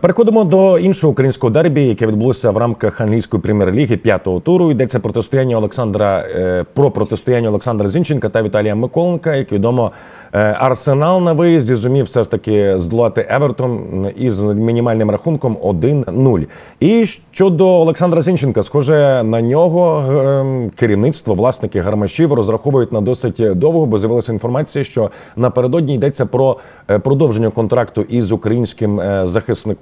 Переходимо до іншого українського дербі, яке відбулося в рамках англійської прем'єр-ліги п'ятого туру. Йдеться протистояння Олександра е, про протистояння Олександра Зінченка та Віталія Миколенка. Як відомо, е, Арсенал на виїзді зумів все ж таки здолати Евертон із мінімальним рахунком 1-0. І щодо Олександра Зінченка, схоже на нього е, керівництво, власники гармашів розраховують на досить довго, бо з'явилася інформація, що напередодні йдеться про е, продовження контракту із українським е,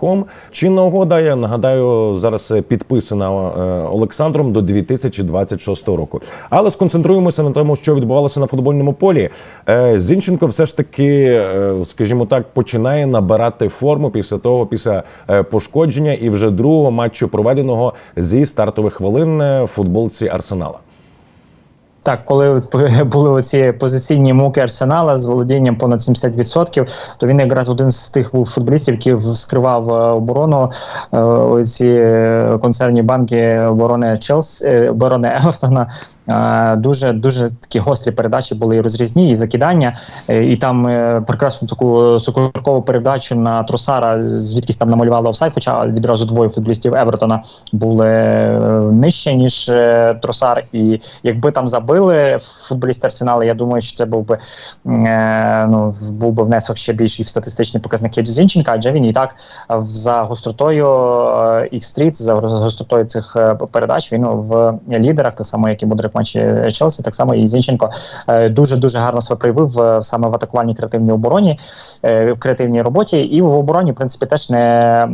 захисником. Чинна угода, я нагадаю, зараз е, підписана е, Олександром до 2026 року. Але сконцентруємося на тому, що відбувалося на футбольному полі. Е, Зінченко все ж таки, скажімо так, починає набирати форму після того, після пошкодження і вже другого матчу проведеного зі стартових хвилин футболці Арсенала. Так, коли були оці позиційні муки арсенала з володінням понад 70%, то він якраз один з тих був футболістів, який скривав е, оборону е, ці е, концерні банки оборони Челсі, е, оборони Евертона. Дуже дуже такі гострі передачі були і розрізні, і закидання. І там прекрасну таку цукоркову передачу на Тросара, звідкись там намалювали офсайд, хоча відразу двоє футболістів Евертона були нижче, ніж Тросар. І якби там забили футболісти Арсенала, я думаю, що це був би е, ну, був би внесок ще більший в статистичні показники до Зінченка, адже він і так е, за гостротою е, X-Street, за гостротою цих е, передач, він в лідерах, так само, як і в матчі Челсі, так само і Зінченко дуже дуже гарно себе проявив саме в атакувальній креативній обороні, в креативній роботі, і в обороні, в принципі, теж не,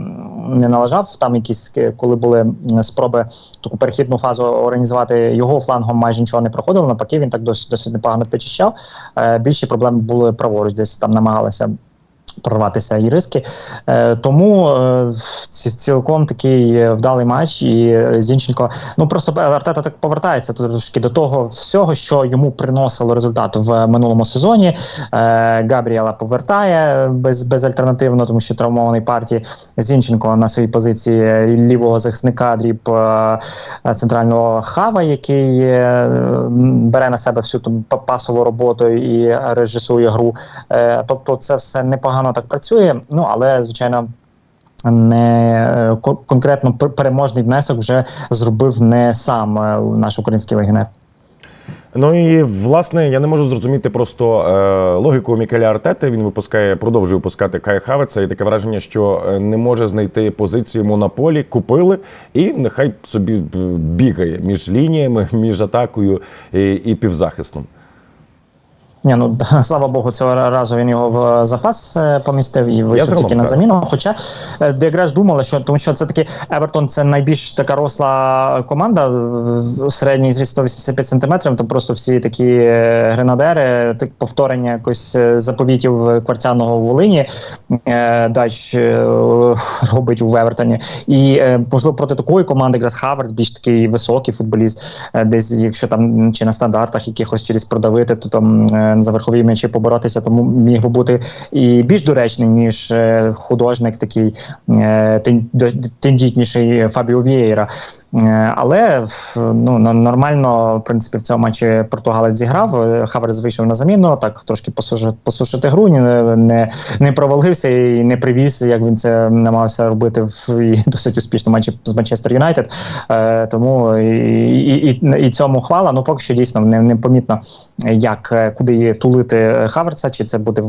не налажав. Там якісь коли були спроби таку перехідну фазу організувати його флангом, майже нічого не проходило. Навпаки, він так досить досить непогано підчищав. Е, Більші проблеми були праворуч, десь там намагалися. Прорватися і риски, е, тому е, ці- цілком такий вдалий матч. І е, Зінченко ну просто е, Артета так повертається трошки до того всього, що йому приносило результат в минулому сезоні. Е, Габріела повертає без, безальтернативно, тому що травмований партії Зінченко на своїй позиції лівого захисника дріб е, центрального хава, який е, бере на себе всю па- пасову роботу і режисує гру. Е, Тобто, це все непогано так працює. Ну але звичайно. Не е, конкретно переможний внесок вже зробив не сам е, наш український легіонер. Ну і власне я не можу зрозуміти просто е, логіку Мікеля Артети. Він випускає, продовжує випускати Кая Хавеца, і таке враження, що е, не може знайти позицію йому на полі, купили, і нехай собі бігає між лініями, між атакою і, і півзахистом. Ні, ну слава Богу, цього разу він його в запас е, помістив і вийшов тільки на заміну. Хоча е, якраз думали, що тому що це таки Евертон це найбільш така росла команда середній зріст 185 сантиметрів. То просто всі такі е, гренадери, так повторення якось е, заповітів квартяного в Волині е, Дач е, робить у Евертоні. І е, можливо проти такої команди якраз Хаверс більш такий високий футболіст, е, десь якщо там чи на стандартах якихось через продавити, то там е, за верхові м'ячі поборотися, тому міг би бути і більш доречний, ніж е, художник такий е, тендітніший Фабіо Вієра. Е, Але ну, нормально, в принципі, в цьому матчі португалець зіграв. Хаверс вийшов на заміну, так трошки посушити, посушити гру, не, не, провалився і не привіз, як він це намагався робити в і досить успішному матчі з Манчестер Юнайтед. Тому і, і, і, і цьому хвала. Ну поки що дійсно не, не помітно, як е, куди тулити Хаверса, чи це буде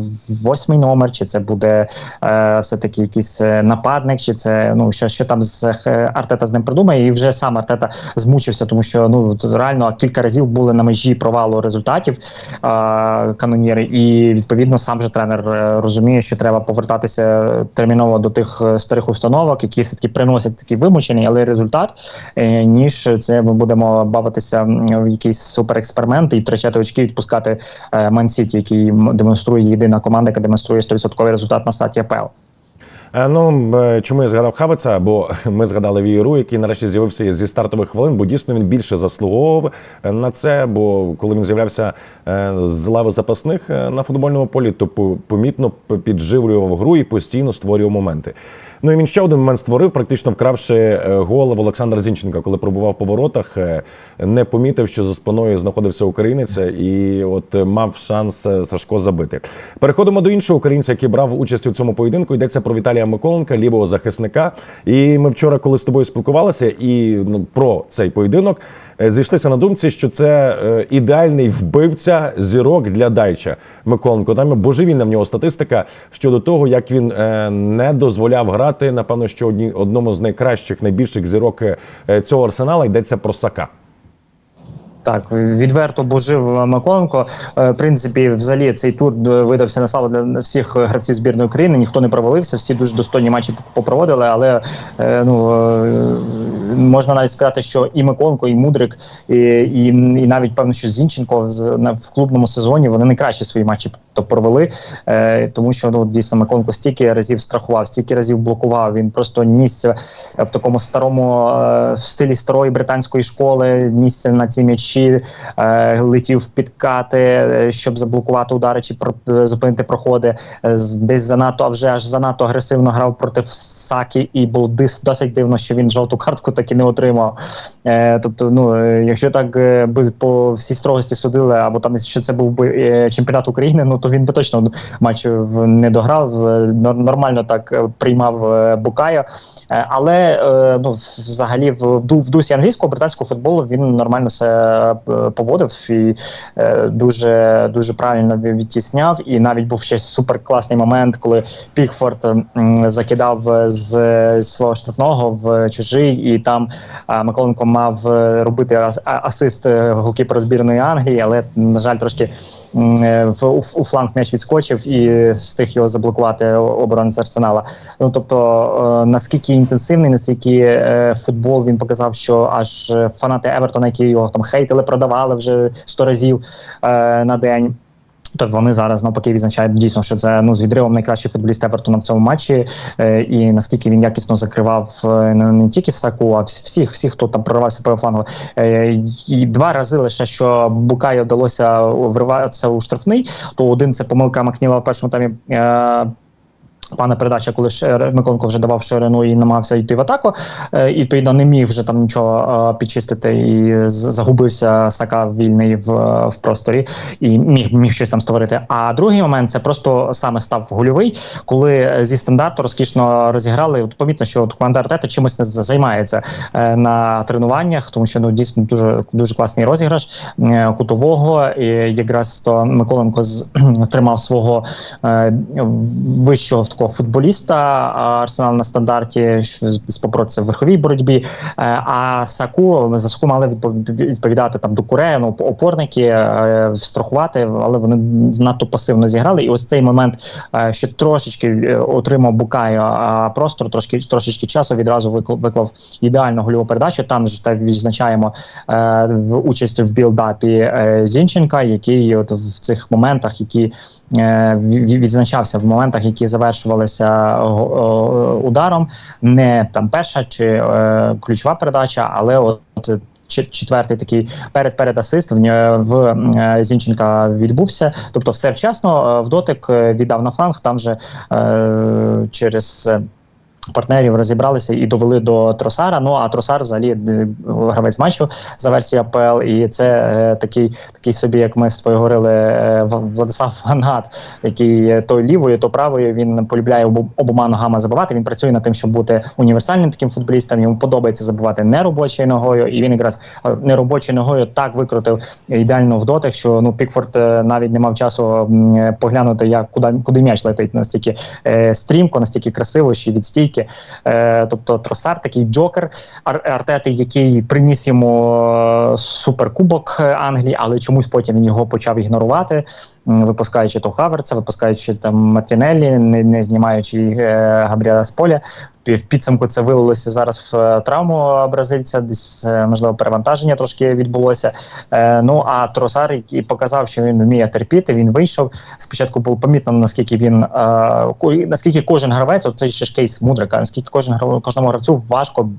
восьмий номер, чи це буде е, все таки якийсь е, нападник, чи це ну що, що там з е, Артета з ним придумає, і вже сам Артета змучився, тому що ну реально кілька разів були на межі провалу результатів е, каноніри, і відповідно сам же тренер е, розуміє, що треба повертатися терміново до тих е, старих установок, які все таки приносять такий вимучений, але результат, е, ніж це ми будемо бавитися в якийсь суперексперимент і втрачати очки, відпускати Ман-Сіті, який демонструє єдина команда, яка демонструє 100% результат на старті АПЛ. Е, Ну е, чому я згадав Хавеца? Бо ми згадали Вієру, який нарешті з'явився зі стартових хвилин, бо дійсно він більше заслуговував е, на це. Бо коли він з'являвся е, з лави запасних е, на футбольному полі, то по- помітно підживлював гру і постійно створював моменти. Ну і він ще один момент створив, практично вкравши е, гол в Олександра Зінченка, коли пробував по воротах, е, не помітив, що за спиною знаходився українець, і от е, мав шанс е, Сашко забити. Переходимо до іншого українця, який брав участь у цьому поєдинку. Йдеться про Віталія Миколенка, лівого захисника. І ми вчора, коли з тобою спілкувалися, і ну, про цей поєдинок е, зійшлися на думці, що це е, ідеальний вбивця зірок для Дайча Миколенко. Там божевільна в нього статистика щодо того, як він е, не дозволяв грати. Напевно, що одні одному з найкращих, найбільших зірок е, цього арсенала йдеться про Сака. Так, відверто божив Миколенко. Е, В принципі, взагалі цей тур е, видався на славу для всіх гравців збірної України. Ніхто не провалився, всі дуже достойні матчі попроводили. Але е, ну е, можна навіть сказати, що і Миколенко, і Мудрик, і, і, і навіть певно, що Зінченко в клубному сезоні вони найкращі свої матчі провели. Е, тому що ну дійсно Миколенко стільки разів страхував, стільки разів блокував. Він просто нісся в такому старому е, в стилі старої британської школи, нісся на ці м'ячі, е, летів в підкати, е, щоб заблокувати удари чи про, е, зупинити проходи. Е, десь занадто, а вже аж занадто агресивно грав проти Сакі, і було досить дивно, що він жовту картку так і не отримав. Е, тобто, ну якщо так би по всій строгості судили, або там що це був би чемпіонат України, ну то він би точно матч не дограв. Нормально так приймав Букайо. Але ну, взагалі в, дусі англійського британського футболу він нормально себе е, поводив і е, дуже дуже правильно відтісняв. І навіть був ще суперкласний момент, коли Пікфорд закидав е, з, свого штрафного в чужий, і там е, Миколенко мав е, робити асист е, голкіпера збірної Англії, але на жаль, трошки е, в у, фланг м'яч відскочив і встиг його заблокувати оборонець Арсенала. Ну тобто, е, наскільки інтенсивний, наскільки е, футбол він показав, що аж е, фанати Евертона, які його там хейтили, продавали вже сто разів е, на день. То вони зараз навпаки відзначають дійсно, що це ну з відривом найкращий футболіст Евертона в цьому матчі, е, і наскільки він якісно закривав е, не, тільки Саку, а всіх, всіх, хто там проривався по флангу. Е, і два рази лише що Букаю вдалося вриватися у штрафний, то один це помилка Макніла в першому таймі. Е, Пана передача, коли Миколенко вже давав ширину і намагався йти в атаку, е, і відповідно не міг вже там нічого е, підчистити і загубився Сака вільний в, в просторі і міг, міг щось там створити. А другий момент це просто саме став гольовий, коли е, зі стандарту розкішно розіграли. От помітно, що от команда Артета чимось не займається на тренуваннях, тому що ну дійсно дуже дуже класний розіграш кутового. І якраз то Миколенко тримав свого вищого такого футболіста Арсенал на стандарті спопро це в верховій боротьбі. Е, А Саку за Саку мали відпов- відповідати там до Курея, ну, опорники е, страхувати, але вони надто пасивно зіграли. І ось цей момент, е, що трошечки отримав Букайо простор, трошки трошечки часу відразу виклав, ідеальну гольову передачу. Там ж та відзначаємо в участь в білдапі Зінченка, який от в цих моментах, які ві- ві- відзначався в моментах, які завершувалися ударом, не там перша чи е, ключова передача, але от. Четвертий такий перед перед асист в, в е, Зінченка відбувся. Тобто, все вчасно е, в дотик е, віддав на фланг. Там же е, через партнерів розібралися і довели до Тросара. Ну а Тросар взагалі е, гравець матчу за версією АПЛ. І це е, такий, такий собі, як ми з тобою говорили, е, Владислав Вангат, який то лівою, то правою він полюбляє обома ногами забивати. Він працює над тим, щоб бути універсальним таким футболістом. Йому подобається забивати неробочою ногою, і він якраз е, неробочою ногою так викрутив ідеально в дотик, що ну Пікфорд е, навіть не мав часу поглянути, як куди куди м'яч летить настільки е, стрімко, настільки красиво, й від стійки. Е, тобто Тросар такий джокер Ар- Артети, який приніс йому е, суперкубок е, Англії, але чомусь потім він його почав ігнорувати, випускаючи то Хаверца, випускаючи там Мартінеллі, не, не знімаючи е, Габріела з поля. В підсумку це вилилося зараз в е, травму бразильця, десь е, можливо перевантаження трошки відбулося. Е, ну а Тросар, який показав, що він вміє терпіти, він вийшов. Спочатку було помітно, наскільки він е, наскільки кожен гравець, от це ще ж кейс мудрика, наскільки кожен кожному гравцю важко,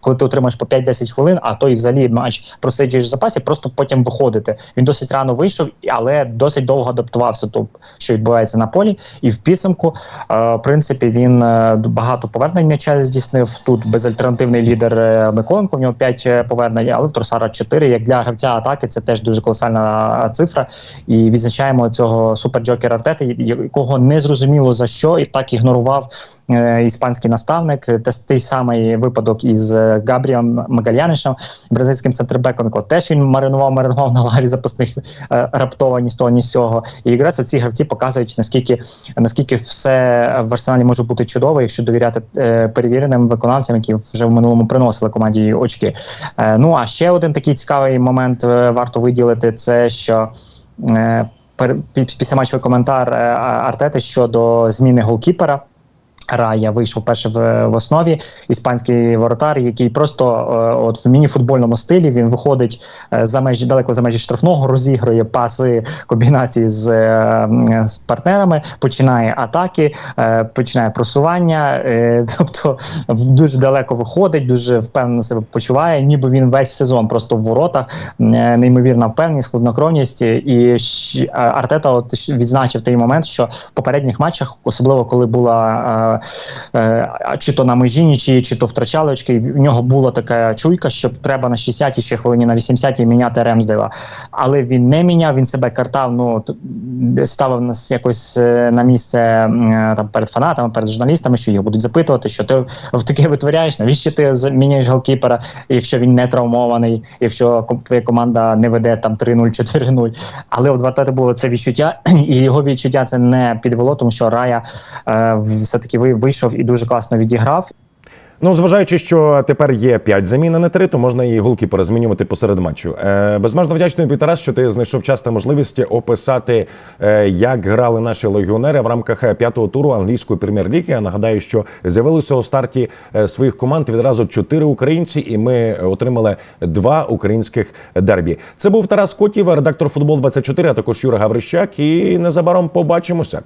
коли ти отримаєш по 5-10 хвилин, а то і взагалі матч просиджуєш в запасі, просто потім виходити. Він досить рано вийшов, але досить довго адаптувався до що відбувається на полі, і в підсумку, е, в принципі, він е, багато повернень м'яча здійснив. Тут безальтернативний лідер е, Миколенко. В нього 5 повернень, але в Тросара 4. Як для гравця атаки, це теж дуже колосальна цифра. І відзначаємо цього суперджокера Артети, якого не зрозуміло за що, і так ігнорував е, іспанський наставник. Те той самий випадок із е, Габріом Магальянишем, бразильським центрбеком, теж він маринував, маринував на лаві запасних е, раптово ні з того, ні з. І якраз ці гравці показують наскільки наскільки все в арсеналі може бути чудово, якщо довіряти е, перевіреним виконавцям, які вже в минулому приносили команді очки. Е, ну а ще один такий цікавий момент е, варто виділити: це що. Е, післяматчевий коментар Артети щодо зміни голкіпера. Рая вийшов перше в, в основі іспанський воротар, який просто е, от в міні-футбольному стилі він виходить е, за межі далеко за межі штрафного, розігрує паси комбінації з, е, з партнерами, починає атаки, е, починає просування. Е, тобто дуже далеко виходить, дуже впевнено себе почуває, ніби він весь сезон просто в воротах. Е, неймовірна впевненість, хладнокровність. І а- Артета от відзначив той момент, що в попередніх матчах, особливо коли була е, е, чи то на межі нічиї, чи то втрачали очки, в нього була така чуйка, що треба на 60-й ще хвилині, на 80-й міняти Ремсдейла. Але він не міняв, він себе картав, ну ставив нас якось е, на місце е, там перед фанатами, перед журналістами, що їх будуть запитувати, що ти в таке витворяєш, навіщо ти заміняєш голкіпера, якщо він не травмований, якщо твоя команда не веде там 3-0, 4-0. Але от в було це відчуття, і його відчуття це не підвело, тому що Рая е, все-таки ви- вийшов і дуже класно відіграв. Ну, зважаючи, що тепер є 5 замін, а не 3, то можна і голкіпера змінювати посеред матчу. Е, безмежно вдячний тобі, Тарас, що ти знайшов час та можливість описати, е, як грали наші легіонери в рамках е, п'ятого туру англійської прем'єр-ліги. Я нагадаю, що з'явилося у старті е, своїх команд відразу чотири українці, і ми отримали два українських дербі. Це був Тарас Котів, редактор футбол 24 а також Юра Гаврищак. І незабаром побачимося.